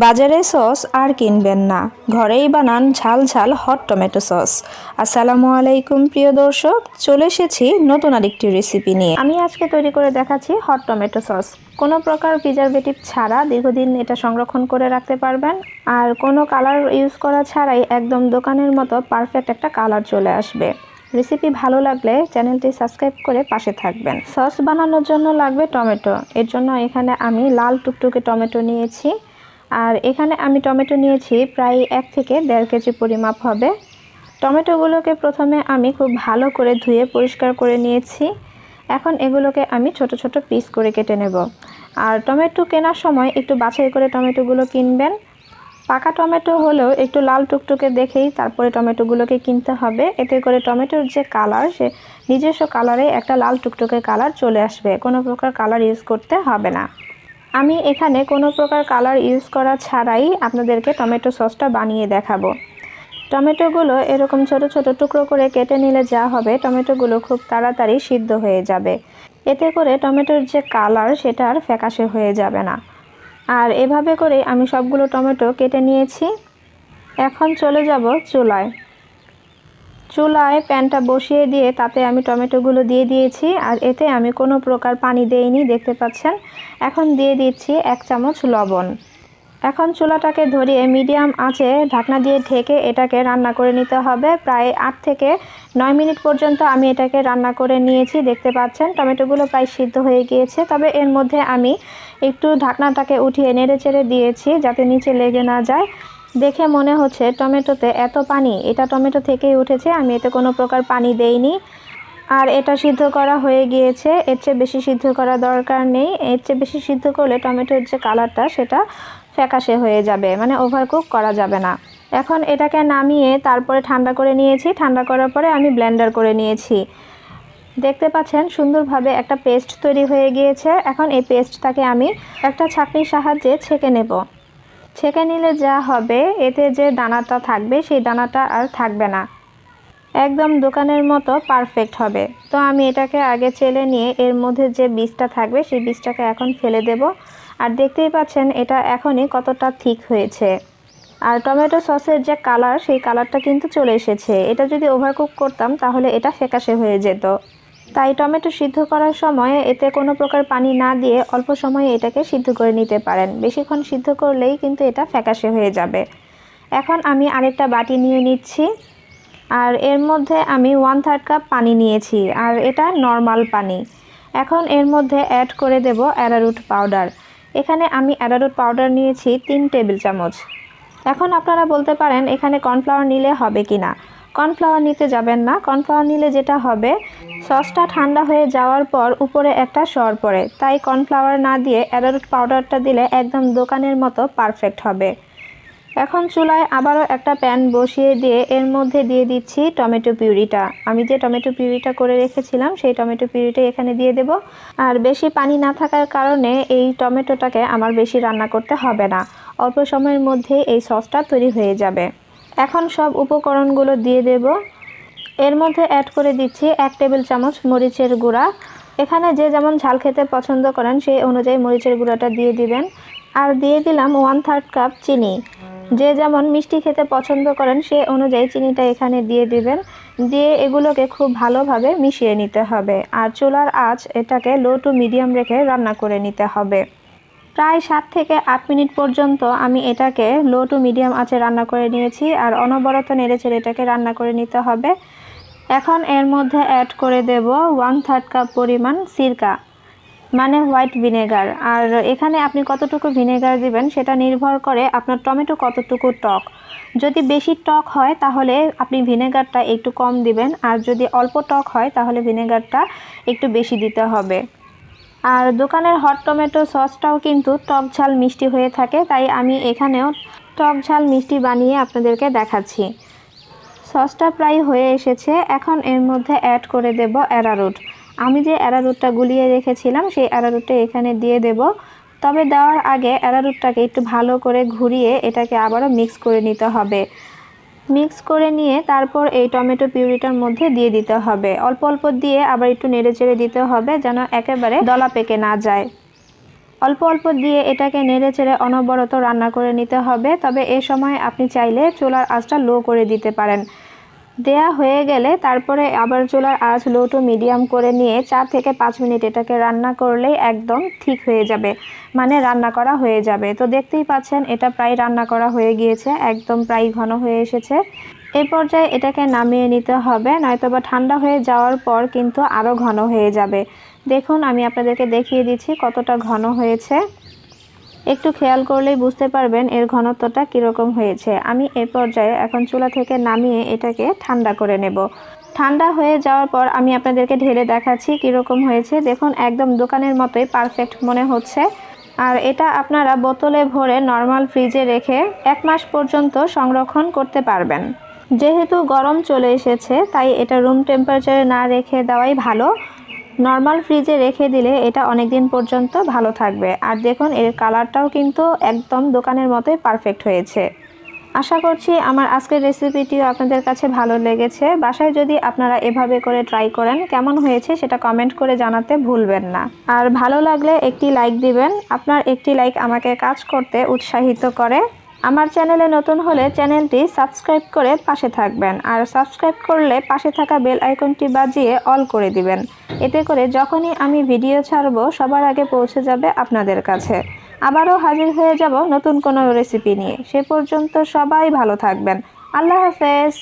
বাজারে সস আর কিনবেন না। ঘরেই বানান ঝাল ঝাল হট টমেটো সস আসসালামু আলাইকুম প্রিয় দর্শক, চলে এসেছি নতুন আরেকটি রেসিপি নিয়ে। আমি আজকে তৈরি করে দেখাচ্ছি হট টমেটো সস কোনো প্রকার প্রিজারভেটিভ ছাড়া দীর্ঘদিন এটা সংরক্ষণ করে রাখতে পারবেন। আর কোনো কালার ইউজ করা ছাড়াই একদম দোকানের মতো পারফেক্ট একটা কালার চলে আসবে। রেসিপি ভালো লাগলে চ্যানেলটি সাবস্ক্রাইব করে পাশে থাকবেন। সস বানানোর জন্য লাগবে টমেটো এর জন্য এখানে আমি লাল টুকটুকে টমেটো নিয়েছি। আর এখানে আমি টমেটো নিয়েছি প্রায় এক থেকে দেড় কেজি পরিমাপ হবে। টমেটোগুলোকে প্রথমে আমি খুব ভালো করে ধুয়ে পরিষ্কার করে নিয়েছি। এখন এগুলোকে আমি ছোট ছোট পিস করে কেটে নেব। আর টমেটো কেনার সময় একটু বাছাই করে টমেটোগুলো কিনবেন। পাকা টমেটো হলেও একটু লাল টুকটুকে দেখেই তারপরে টমেটোগুলোকে কিনতে হবে। এতে করে টমেটোর যে কালার, সে নিজস্ব কালারে একটা লাল টুকটুকে কালার চলে আসবে। কোনো প্রকার কালার ইউজ করতে হবে না। আমি এখানে কোনো প্রকার কালার ইউজ করা ছাড়াই আপনাদেরকে টমেটো সসটা বানিয়ে দেখাবো। টমেটোগুলো এরকম ছোট ছোট টুকরো করে কেটে নিলে যা হবে, টমেটোগুলো খুব তাড়াতাড়ি সিদ্ধ হয়ে যাবে। এতে করে টমেটোর যে কালার সেটা আর ফ্যাকাশে হয়ে যাবে না। আর এভাবে করে আমি সবগুলো টমেটো কেটে নিয়েছি। এখন চলে যাব চুলায়। চুলায় প্যানটা বসিয়ে দিয়ে তাতে আমি টমেটোগুলো দিয়ে দিয়েছি আর এতে আমি কোনো প্রকার পানি দেইনি, দেখতে পাচ্ছেন? এখন দিয়ে দিচ্ছি এক চামচ লবণ। এখন চুলাটাকে ধরিয়ে মিডিয়াম আঁচে ঢাকনা দিয়ে ঢেকে এটাকে রান্না করে নিতে হবে। প্রায় আট থেকে নয় মিনিট পর্যন্ত আমি এটাকে রান্না করে নিয়েছি, দেখতে পাচ্ছেন? টমেটোগুলো প্রায় সিদ্ধ হয়ে গিয়েছে। তবে এর মধ্যে আমি একটু ঢাকনাটাকে উঠিয়ে নেড়ে চেড়ে দিয়েছি যাতে নিচে লেগে না যায়। দেখে মনে হচ্ছে টমেটোতে এত পানি। এটা টমেটো থেকেই উঠেছে, আমি এতে কোনো প্রকার পানি দেইনি। আর এটা সিদ্ধ করা হয়ে গিয়েছে, এর চেয়ে বেশি সিদ্ধ করা দরকার নেই। এর চেয়ে বেশি সিদ্ধ করলে টমেটোর যে কালারটা, সেটা ফ্যাকাশে হয়ে যাবে মানে ওভারকুক করা যাবে না। এখন এটাকে নামিয়ে তারপরে ঠান্ডা করে নিয়েছি। ঠান্ডা করার পরে আমি ব্লেন্ডার করে নিয়েছি। দেখতে পাচ্ছেন সুন্দরভাবে একটা পেস্ট তৈরি হয়ে গিয়েছে। এখন এই পেস্টটাকে আমি একটা ছাঁকনির সাহায্যে ছেঁকে নেব। ছেঁকে নিলে যা হবে, এতে যে দানাটা থাকবে, সেই দানাটা আর থাকবে না। একদম দোকানের মতো পারফেক্ট হবে। তো আমি এটাকে আগে চেলে নিয়ে এর মধ্যে যে বীজটা থাকবে, সেই বীজটাকে এখন ফেলে দেব। আর দেখতেই পাচ্ছেন, এটা এখনই কতটা ঠিক হয়েছে। আর টমেটো সসের যে কালার সেই কালারটা কিন্তু চলে এসেছে। এটা যদি ওভারকুক করতাম, তাহলে এটা ফ্যাকাশে হয়ে যেত। তাই টমেটো সিদ্ধ করার সময় এতে কোনো প্রকার পানি না দিয়ে অল্প সময়ে এটাকে সিদ্ধ করে নিতে পারেন। বেশিক্ষণ সিদ্ধ করলেই কিন্তু এটা ফ্যাকাশে হয়ে যাবে। এখন আমি আরেকটা বাটি নিয়ে নিচ্ছি। আর এর মধ্যে আমি ওয়ান থার্ড কাপ পানি নিয়েছি। আর এটা নর্মাল পানি। এখন এর মধ্যে অ্যাড করে দেব অ্যারারুট পাউডার এখানে আমি অ্যারারুট পাউডার নিয়েছি তিন টেবিল চামচ। এখন আপনারা বলতে পারেন এখানে কর্নফ্লাওয়ার নিলে হবে কি না কর্নফ্লাওয়ার নিতে যাবেন না। কর্নফ্লাওয়ার নিলে যেটা হবে, সসটা ঠান্ডা হয়ে যাওয়ার পর উপরে একটা সর পড়ে। তাই কর্নফ্লাওয়ার না দিয়ে অ্যারারুট পাউডারটা দিলে একদম দোকানের মতো পারফেক্ট হবে। এখন চুলায় আবারও একটা প্যান বসিয়ে দিয়ে এর মধ্যে দিয়ে দিচ্ছি টমেটো পিউরিটা। আমি যে টমেটো পিউরিটা করে রেখেছিলাম, সেই টমেটো পিউরিটা এখানে দিয়ে দেব। আর বেশি পানি না থাকার কারণে এই টমেটোটাকে আমার বেশি রান্না করতে হবে না। অল্প সময়ের মধ্যে এই সসটা তৈরি হয়ে যাবে। এখন সব উপকরণগুলো দিয়ে দেব। এর মধ্যে অ্যাড করে দিচ্ছি এক টেবিল চামচ মরিচের গুঁড়া। এখানে যে যেমন ঝাল খেতে পছন্দ করেন, সেই অনুযায়ী মরিচের গুঁড়াটা দিয়ে দিবেন। আর দিয়ে দিলাম ওয়ান থার্ড কাপ চিনি। যে যেমন মিষ্টি খেতে পছন্দ করেন, সে অনুযায়ী চিনিটা এখানে দিয়ে দিবেন। দিয়ে এগুলোকে খুব ভালোভাবে মিশিয়ে নিতে হবে। আর চুলার আঁচ এটাকে লো টু মিডিয়াম রেখে রান্না করে নিতে হবে। প্রায় সাত থেকে আট মিনিট পর্যন্ত আমি এটাকে লো টু মিডিয়াম আঁচে রান্না করে নিয়েছি আর অনবরত নেড়েচেড়ে এটাকে রান্না করে নিতে হবে। এখন এর মধ্যে অ্যাড করে দেব ওয়ান থার্ড কাপ পরিমাণ সিরকা মানে হোয়াইট ভিনেগার আর এখানে আপনি কতটুকু ভিনেগার দিবেন সেটা নির্ভর করে আপনার টমেটো কতটুকু টক। যদি বেশি টক হয় তাহলে আপনি ভিনেগারটা একটু কম দিবেন, আর যদি অল্প টক হয় তাহলে ভিনেগারটা একটু বেশি দিতে হবে। আর দোকানের হট টমেটো সসটাও কিন্তু টক ঝাল মিষ্টি হয়ে থাকে, তাই আমি এখানেও টক ঝাল মিষ্টি বানিয়ে আপনাদেরকে দেখাচ্ছি। সসটা প্রায় হয়ে এসেছে, এখন এর মধ্যে অ্যাড করে দেব অ্যারারুট আমি যে অ্যারারুটটা গুলিয়ে রেখেছিলাম, সেই অ্যারারুটটা এখানে দিয়ে দেব। তবে দেওয়ার আগে অ্যারারুটটাকে একটু ভালো করে ঘুরিয়ে এটাকে আবারও মিক্স করে নিতে হবে। মিক্স করে নিয়ে তারপর এই টমেটো পিউরিটার মধ্যে দিয়ে দিতে হবে। অল্প অল্প দিয়ে আবার একটু নেড়ে চেড়ে দিতে হবে যেন একেবারে দলা পেকে না যায়। অল্প অল্প দিয়ে এটাকে নেড়ে চেড়ে অনবরত রান্না করে নিতে হবে। তবে এ সময় আপনি চাইলে চুলার আঁচটা লো করে দিতে পারেন। দেয়া হয়ে গেলে তারপরে আবার চুলার আঁচ লো টু মিডিয়াম করে নিয়ে চার থেকে পাঁচ মিনিট এটাকে রান্না করলেই একদম ঠিক হয়ে যাবে। মানে রান্না করা হয়ে যাবে। তো দেখতেই পাচ্ছেন, এটা প্রায় রান্না করা হয়ে গিয়েছে, একদম প্রায় ঘন হয়ে এসেছে। এই পর্যায়ে এটাকে নামিয়ে নিতে হবে, নয়তোবা ঠান্ডা হয়ে যাওয়ার পর কিন্তু আরও ঘন হয়ে যাবে। দেখুন, আমি আপনাদেরকে দেখিয়ে দিচ্ছি কতটা ঘন হয়েছে। একটু খেয়াল করলেই বুঝতে পারবেন এর ঘনত্বটা কীরকম হয়েছে। আমি এ পর্যায়ে এখন চুলা থেকে নামিয়ে এটাকে ঠান্ডা করে নেব। ঠান্ডা হয়ে যাওয়ার পর আমি আপনাদেরকে ঢেলে দেখাচ্ছি কীরকম হয়েছে। দেখুন, একদম দোকানের মতোই পারফেক্ট মনে হচ্ছে। আর এটা আপনারা বোতলে ভরে নর্মাল ফ্রিজে রেখে এক মাস পর্যন্ত সংরক্ষণ করতে পারবেন। যেহেতু গরম চলে এসেছে, তাই এটা রুম টেম্পারেচারে না রেখে দেওয়াই ভালো। নর্মাল ফ্রিজে রেখে দিলে এটা অনেক দিন পর্যন্ত ভালো থাকবে। আর দেখুন, এর কালারটাও কিন্তু একদম দোকানের মতোই পারফেক্ট হয়েছে। আশা করছি আমার আজকের রেসিপিটিও আপনাদের কাছে ভালো লেগেছে। বাসায় যদি আপনারা এভাবে করে ট্রাই করেন, কেমন হয়েছে সেটা কমেন্ট করে জানাতে ভুলবেন না। আর ভালো লাগলে একটি লাইক দিবেন। আপনার একটি লাইক আমাকে কাজ করতে উৎসাহিত করে। আমার চ্যানেলে নতুন হলে চ্যানেলটি সাবস্ক্রাইব করে পাশে থাকবেন। আর সাবস্ক্রাইব করলে পাশে থাকা বেল আইকনটি বাজিয়ে অল করে দিবেন। এতে করে যখনই আমি ভিডিও ছাড়ব, সবার আগে পৌঁছে যাবে আপনাদের কাছে। আবারও হাজির হয়ে যাব নতুন কোনো রেসিপি নিয়ে। সে পর্যন্ত সবাই ভালো থাকবেন। আল্লাহ হাফেজ।